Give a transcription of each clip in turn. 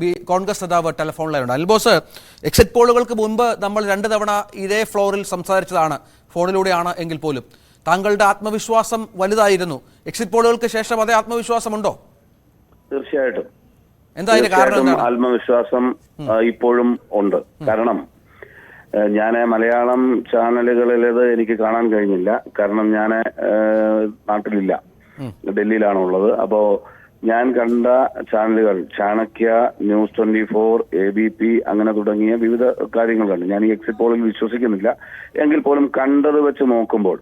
B Congress നേതാവ് telephone ലൈനുണ്ട്. അൽബോസ് exit പോളുകൾക്ക് മുൻപ് നമ്മൾ രണ്ട് തവണ ഇതേ ഫ്ലോറിൽ സംസാരിച്ചതാണ്. ഫോണിലൂടെയാണ് എങ്കിൽ പോലും. താങ്കളുടെ ആത്മവിശ്വാസം വലുതായിരുന്നു. എക്സിറ്റ് പോളുകൾക്ക് ശേഷം അതേ ആത്മവിശ്വാസമുണ്ടോ? തീർച്ചയായിട്ടും. എന്താ അതിന്റെ കാരണം ആത്മവിശ്വാസം ഇപ്പോഴും ഉണ്ട്. കാരണം ഞാൻ മലയാളം ചാനലുകളിലേത് എനിക്ക് കാണാൻ കഴിഞ്ഞില്ല. കാരണം ഞാൻ നാട്ടിലില്ല. ഡൽഹിയിലാണുള്ളത്. അപ്പോ ഞാൻ കണ്ട ചാനലുകൾ Chanakya news twenty four A B P അങ്ങനെ തുടങ്ങിയ വിവിധ കാര്യങ്ങൾ കണ്ടു. ഞാൻ ഈ എക്സിറ്റ് പോളിൽ വിശ്വസിക്കുന്നില്ല. എങ്കിൽ പോലും കണ്ടത് വെച്ച് നോക്കുമ്പോൾ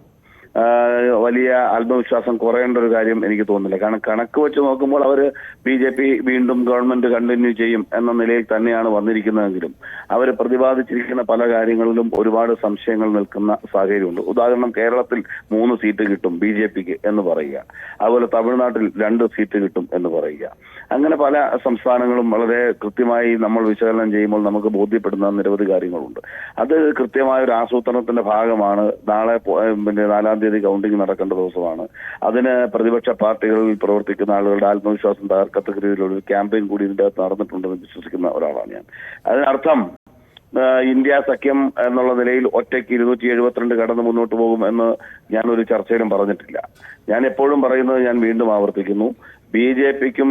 വലിയ ആത്മവിശ്വാസം കുറയേണ്ട ഒരു കാര്യം എനിക്ക് തോന്നുന്നില്ല. കാരണം കണക്ക് വെച്ച് നോക്കുമ്പോൾ അവർ ബി ജെ പി വീണ്ടും ഗവൺമെന്റ് കണ്ടിന്യൂ ചെയ്യും എന്ന നിലയിൽ തന്നെയാണ് വന്നിരിക്കുന്നതെങ്കിലും അവർ പ്രതിപാദിച്ചിരിക്കുന്ന പല കാര്യങ്ങളിലും ഒരുപാട് സംശയങ്ങൾ നിൽക്കുന്ന സാഹചര്യമുണ്ട്. ഉദാഹരണം കേരളത്തിൽ മൂന്ന് സീറ്റ് കിട്ടും ബി ജെ പിക്ക് എന്ന് പറയുക. അതുപോലെ തമിഴ്നാട്ടിൽ രണ്ട് സീറ്റ് കിട്ടും എന്ന് പറയുക. അങ്ങനെ പല സംസ്ഥാനങ്ങളും വളരെ കൃത്യമായി നമ്മൾ വിശകലനം ചെയ്യുമ്പോൾ നമുക്ക് ബോധ്യപ്പെടുന്ന നിരവധി കാര്യങ്ങളുണ്ട്. അത് കൃത്യമായ ഒരു ആസൂത്രണത്തിന്റെ ഭാഗമാണ്. നാളെ പിന്നെ നാലാം തീയതി കൗണ്ടിംഗ് നടക്കേണ്ട ദിവസമാണ്. അതിന് പ്രതിപക്ഷ പാർട്ടികളിൽ പ്രവർത്തിക്കുന്ന ആളുകളുടെ ആത്മവിശ്വാസം തകർക്കത്തക്ക രീതിയിലുള്ള ഒരു ക്യാമ്പയിൻ കൂടി ഇതിന്റെ അകത്ത് നടന്നിട്ടുണ്ടെന്ന് വിശ്വസിക്കുന്ന ഒരാളാണ് ഞാൻ. അതിനർത്ഥം ഇന്ത്യ സഖ്യം എന്നുള്ള നിലയിൽ ഒറ്റയ്ക്ക് ഇരുന്നൂറ്റി എഴുപത്തിരണ്ട് കടന്ന് മുന്നോട്ട് പോകും എന്ന് ഞാൻ ഒരു ചർച്ചയിലും പറഞ്ഞിട്ടില്ല. ഞാൻ എപ്പോഴും പറയുന്നത് ഞാൻ വീണ്ടും ആവർത്തിക്കുന്നു. ബി ജെ പിക്കും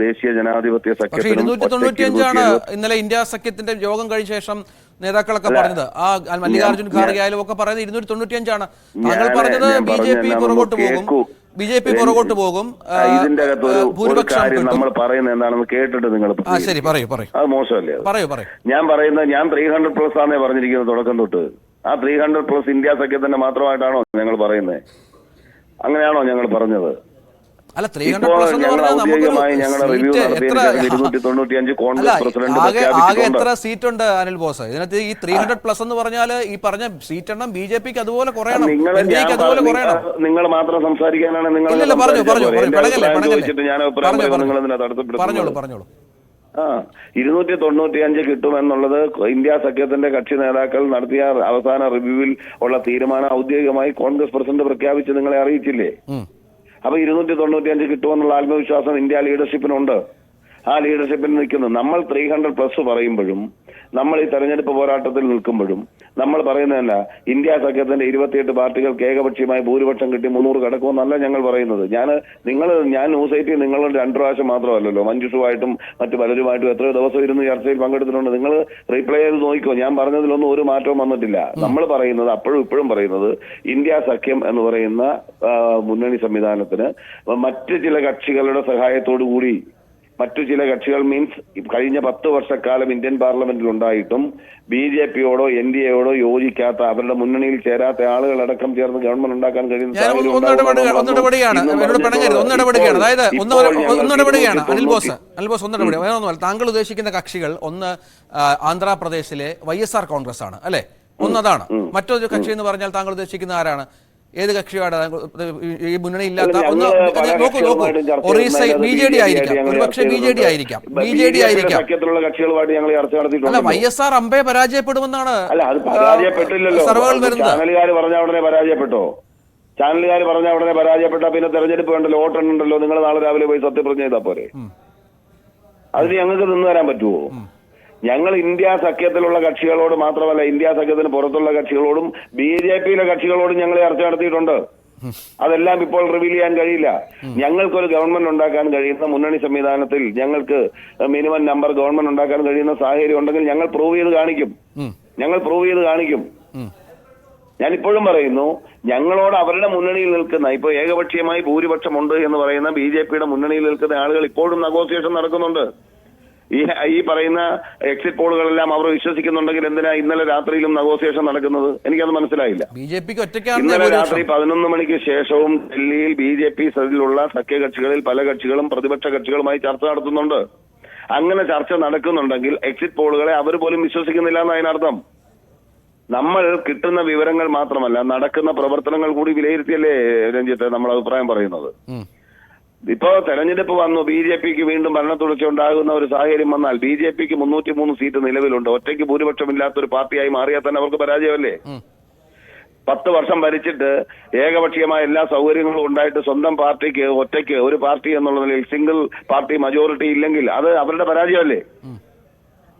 ദേശീയ ജനാധിപത്യ സഖ്യത്തിനും ഇരുന്നൂറ്റി ഒറ്റയ്ക്ക് തൊണ്ണൂറ്റിയഞ്ചാണ് 270 ഇന്നലെ ഇന്ത്യ സഖ്യത്തിന്റെ യോഗം കഴിഞ്ഞ ശേഷം നേതാക്കളൊക്കെ പറഞ്ഞത്. ആ മല്ലികാർജുൻ ഞാൻ- ഖാർഗെ ആയാലും ഒക്കെ പറയുന്നത് ഇരുന്നൂറ്റി തൊണ്ണൂറ്റിയഞ്ചാണ് താങ്കൾ പറഞ്ഞത് ബി ജെ പി പുറകോട്ട് പോകും. ബി ജെ പി പുറകോട്ട് പോകും. ഇതിന്റെ അകത്ത് ഒരു ആ, ഭൂരിപക്ഷം കാര്യം നമ്മൾ പറയുന്നത് എന്താണെന്ന് കേട്ടിട്ട് നിങ്ങൾ ശരി പറയൂ പറയൂ. അത് മോശമല്ലേ അത്? പറയൂ പറയൂ. ഞാൻ പറയുന്നത് ഞാൻ ത്രീ ഹൺഡ്രഡ് പ്ലസ് ആണേ പറഞ്ഞിരിക്കുന്നത് തുടക്കം തൊട്ട്. ആ ത്രീ ഹൺഡ്രഡ് പ്ലസ് ഇന്ത്യ സഖ്യത്തിന്റെ മാത്രമായിട്ടാണോ ഞങ്ങൾ പറയുന്നത്? അങ്ങനെയാണോ ഞങ്ങൾ പറഞ്ഞത്? അല്ല ത്രീ ഹൺഡ്രഡ് പ്ലസ് എന്ന് പറഞ്ഞാൽ പ്രസിഡന്റ് ആകെ ആകെ എത്ര സീറ്റ് ഉണ്ട് അനിൽ ബോസ്? ഇതിനകത്ത് ഈ ത്രീ ഹൺഡ്രഡ് പ്ലസ് എന്ന് പറഞ്ഞാൽ ഈ പറഞ്ഞ സീറ്റ് എണ്ണം ബി ജെ പിക്ക് അതുപോലെ കുറയണം. എക്ക് അതുപോലെ കുറയണം. നിങ്ങൾ മാത്രം സംസാരിക്കാനാണ് നിങ്ങൾ ഇല്ല, പറഞ്ഞു പറഞ്ഞോ, പറഞ്ഞോളൂ പറഞ്ഞോളൂ. ആ ഇരുന്നൂറ്റി തൊണ്ണൂറ്റിയഞ്ച് കിട്ടുമെന്നുള്ളത് ഇന്ത്യ സഖ്യത്തിന്റെ കക്ഷി നേതാക്കൾ നടത്തിയ അവസാന റിവ്യൂവിൽ ഉള്ള തീരുമാനം ഔദ്യോഗികമായി കോൺഗ്രസ് പ്രസിഡന്റ് പ്രഖ്യാപിച്ച് നിങ്ങളെ അറിയിച്ചില്ലേ. അപ്പൊ ഇരുന്നൂറ്റി തൊണ്ണൂറ്റി അഞ്ച് കിട്ടുമെന്നുള്ള ആത്മവിശ്വാസം ഇന്ത്യ ലീഡർഷിപ്പിനുണ്ട് ആ ലീഡർഷിപ്പിൽ നിൽക്കുന്നത് നമ്മൾ ത്രീ ഹൺഡ്രഡ് പ്ലസ് പറയുമ്പോഴും നമ്മൾ ഈ തെരഞ്ഞെടുപ്പ് പോരാട്ടത്തിൽ നിൽക്കുമ്പോഴും നമ്മൾ പറയുന്നതല്ല ഇന്ത്യ സഖ്യത്തിന്റെ ഇരുപത്തിയെട്ട് പാർട്ടികൾക്ക് ഏകപക്ഷീയമായി ഭൂരിപക്ഷം കിട്ടി മുന്നൂറ് കിടക്കുമെന്നല്ല ഞങ്ങൾ പറയുന്നത്. ഞാൻ നിങ്ങൾ ഞാൻ ന്യൂസ് എയ്റ്റി നിങ്ങളുടെ രണ്ടു പ്രാവശ്യം മാത്രമല്ലല്ലോ മഞ്ജുഷുമായിട്ടും മറ്റു പലരുമായിട്ടും എത്രയോ ദിവസം ഇരുന്ന് ചർച്ചയിൽ പങ്കെടുത്തിട്ടുണ്ട്. നിങ്ങൾ റീപ്ലൈ ചെയ്ത് നോക്കിക്കോ. ഞാൻ പറഞ്ഞതിലൊന്നും ഒരു മാറ്റവും വന്നിട്ടില്ല. നമ്മൾ പറയുന്നത് അപ്പോഴും ഇപ്പോഴും പറയുന്നത് ഇന്ത്യ സഖ്യം എന്ന് പറയുന്ന മുന്നണി സംവിധാനത്തിന് മറ്റ് ചില കക്ഷികളുടെ സഹായത്തോടു കൂടി മറ്റു ചില കക്ഷികൾ മീൻസ് കഴിഞ്ഞ പത്ത് വർഷക്കാലം ഇന്ത്യൻ പാർലമെന്റിൽ ഉണ്ടായിട്ടും ബി ജെ പിയോടോ എൻ ഡി എയോടോ യോജിക്കാത്ത അവരുടെ മുന്നണിയിൽ ചേരാത്ത ആളുകളടക്കം ചേർന്ന് ഗവൺമെന്റ് ഉണ്ടാക്കാൻ കഴിയുന്ന താങ്കൾ ഉദ്ദേശിക്കുന്ന കക്ഷികൾ ഒന്ന് ആന്ധ്രാപ്രദേശിലെ വൈ എസ് ആർ കോൺഗ്രസ് ആണ് അല്ലെ ഒന്നതാണ് മറ്റൊരു കക്ഷി എന്ന് പറഞ്ഞാൽ താങ്കൾ ഉദ്ദേശിക്കുന്ന ആരാണ്? ഏത് കക്ഷിയാണ്? ഈ- മുന്നണി ഇല്ലാത്ത ഒന്ന് നോക്കൂ നോക്കൂ. ഒറീസ ബി ജെ ഡി ആയിരിക്കാം. ഒരുപക്ഷെ ബി ജെ ഡി ആയിരിക്കാം. ബി ജെ ഡി ആയിരിക്കാം. അല്ല വൈ എസ് ആർ അമ്പയെ പരാജയപ്പെടുമെന്നാണ് അല്ല അത് പരാജയപ്പെട്ടില്ലല്ലോ. സർവകൾ വരുന്നത്. പരാജയപ്പെട്ടോ? ചാനലുകാർ പറഞ്ഞ ഉടനെ പരാജയപ്പെട്ട പിന്നെ തെരഞ്ഞെടുപ്പ് വേണ്ടല്ലോ വോട്ടെണ്ണുണ്ടല്ലോ നിങ്ങൾ നാളെ രാവിലെ പോയി സത്യപ്രതിജ്ഞ ചെയ്താൽ പോരെ? അതിന് ഞങ്ങൾക്ക് നിന്ന് തരാൻ പറ്റുമോ ഞങ്ങൾ ഇന്ത്യ സഖ്യത്തിലുള്ള കക്ഷികളോട് മാത്രമല്ല ഇന്ത്യ സഖ്യത്തിന് പുറത്തുള്ള കക്ഷികളോടും ബി ജെ പിയിലെ കക്ഷികളോടും ഞങ്ങൾ ചർച്ച നടത്തിയിട്ടുണ്ട്. അതെല്ലാം ഇപ്പോൾ റിവീൽ ചെയ്യാൻ കഴിയില്ല. ഞങ്ങൾക്കൊരു ഗവൺമെന്റ് ഉണ്ടാക്കാൻ കഴിയുന്ന മുന്നണി സംവിധാനത്തിൽ ഞങ്ങൾക്ക് മിനിമം നമ്പർ ഗവൺമെന്റ് ഉണ്ടാക്കാൻ കഴിയുന്ന സാഹചര്യം ഉണ്ടെങ്കിൽ ഞങ്ങൾ പ്രൂവ് ചെയ്ത് കാണിക്കും. ഞങ്ങൾ പ്രൂവ് ചെയ്ത് കാണിക്കും. ഞാൻ ഇപ്പോഴും പറയുന്നു ഞങ്ങളോട് അവരുടെ മുന്നണിയിൽ നിൽക്കുന്ന ഇപ്പൊ ഏകപക്ഷീയമായി ഭൂരിപക്ഷമുണ്ട് എന്ന് പറയുന്ന ബി ജെ പിയുടെ മുന്നണിയിൽ നിൽക്കുന്ന ആളുകൾ ഇപ്പോഴും നെഗോസിയേഷൻ നടക്കുന്നുണ്ട്. ഈ ഈ പറയുന്ന എക്സിറ്റ് പോളുകളെല്ലാം അവർ വിശ്വസിക്കുന്നുണ്ടെങ്കിൽ എന്തിനാ ഇന്നലെ രാത്രിയിലും നെഗോസിയേഷൻ നടക്കുന്നത്? എനിക്കത് മനസ്സിലായില്ല. ബി ജെ പിക്ക് ഒറ്റയ്ക്കാണ് ഇന്നലെ രാത്രി പതിനൊന്ന് മണിക്ക് ശേഷവും ഡൽഹിയിൽ ബി ജെ പി സതിലുള്ള സഖ്യകക്ഷികളിൽ പല കക്ഷികളും പ്രതിപക്ഷ കക്ഷികളുമായി ചർച്ച നടത്തുന്നുണ്ട്. അങ്ങനെ ചർച്ച നടക്കുന്നുണ്ടെങ്കിൽ എക്സിറ്റ് പോളുകളെ അവർ പോലും വിശ്വസിക്കുന്നില്ല എന്ന് അതിനർത്ഥം. നമ്മൾ കിട്ടുന്ന വിവരങ്ങൾ മാത്രമല്ല നടക്കുന്ന പ്രവർത്തനങ്ങൾ കൂടി വിലയിരുത്തിയല്ലേ രഞ്ജിത്ത് നമ്മൾ അഭിപ്രായം പറയുന്നത്. ഇപ്പോ തെരഞ്ഞെടുപ്പ് വന്നു ബി ജെ പിക്ക് വീണ്ടും ഭരണത്തുടർച്ച ഉണ്ടാകുന്ന ഒരു സാഹചര്യം വന്നാൽ ബി ജെ പിക്ക് മുന്നൂറ്റി മൂന്ന് സീറ്റ് നിലവിലുണ്ട്. ഒറ്റയ്ക്ക് ഭൂരിപക്ഷമില്ലാത്ത ഒരു പാർട്ടിയായി മാറിയാൽ തന്നെ അവർക്ക് പരാജയമല്ലേ. പത്ത് വർഷം ഭരിച്ചിട്ട് ഏകപക്ഷീയമായ എല്ലാ സൗകര്യങ്ങളും ഉണ്ടായിട്ട് സ്വന്തം പാർട്ടിക്ക് ഒറ്റയ്ക്ക് ഒരു പാർട്ടി എന്നുള്ള നിലയിൽ സിംഗിൾ പാർട്ടി മജോറിറ്റി ഇല്ലെങ്കിൽ അത് അവരുടെ പരാജയമല്ലേ?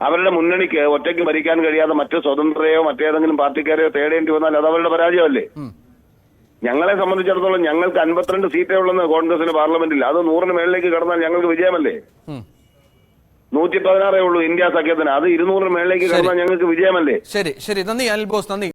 അവരുടെ മുന്നണിക്ക് ഒറ്റയ്ക്ക് ഭരിക്കാൻ കഴിയാതെ മറ്റു സ്വതന്ത്രരെയോ മറ്റേതെങ്കിലും പാർട്ടിക്കാരെയോ തേടേണ്ടി വന്നാൽ അത് അവരുടെ പരാജയമല്ലേ? ഞങ്ങളെ സംബന്ധിച്ചിടത്തോളം ഞങ്ങൾക്ക് അൻപത്തിരണ്ട് സീറ്റേ ഉള്ളെന്ന് കോൺഗ്രസിന് പാർലമെന്റിൽ അത് നൂറിന് മേളിലേക്ക് കടന്നാൽ ഞങ്ങൾക്ക് വിജയമല്ലേ. നൂറ്റി പതിനാറേ ഉള്ളൂ ഇന്ത്യ സഖ്യത്തിന്. അത് ഇരുന്നൂറിന് മേളിലേക്ക് കടന്നാൽ ഞങ്ങൾക്ക് വിജയമല്ലേ? ശരി ശരി. നന്ദി അൽബോസ് ബോസ്. നന്ദി.